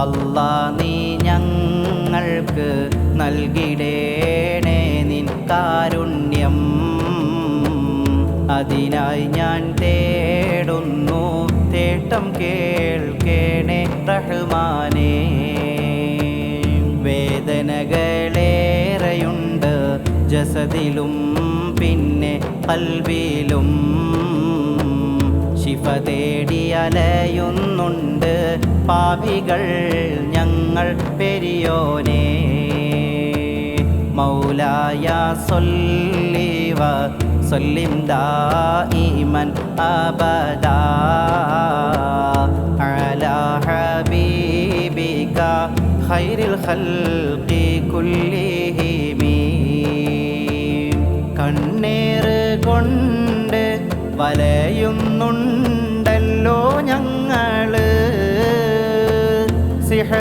അല്ലാ നീ ഞങ്ങൾക്ക് നൽകിടേണേ നിൻ കാരുണ്യം. അതിനായി ഞാൻ തേടുന്നു തേട്ടം കേൾക്കേണേ റഹ്മാനേ. വേദനകളേറെയുണ്ട് ജസതിലും പിന്നെ കൽവിലും ശിഫ തേടി അലയുന്നുണ്ട്. പാപികൾ ഞങ്ങൾ പെരിയോനെ. മൗലായ സൊല്ലിവ സൊല്ലിം ദീമൻ അബദാ. അല ഹബീബിക ഖൈറിൽ ഖൽഖി കുല്ലിഹിമീ കണ്ണീർ കൊണ്ട് വലയുന്നുണ്ടല്ലോ.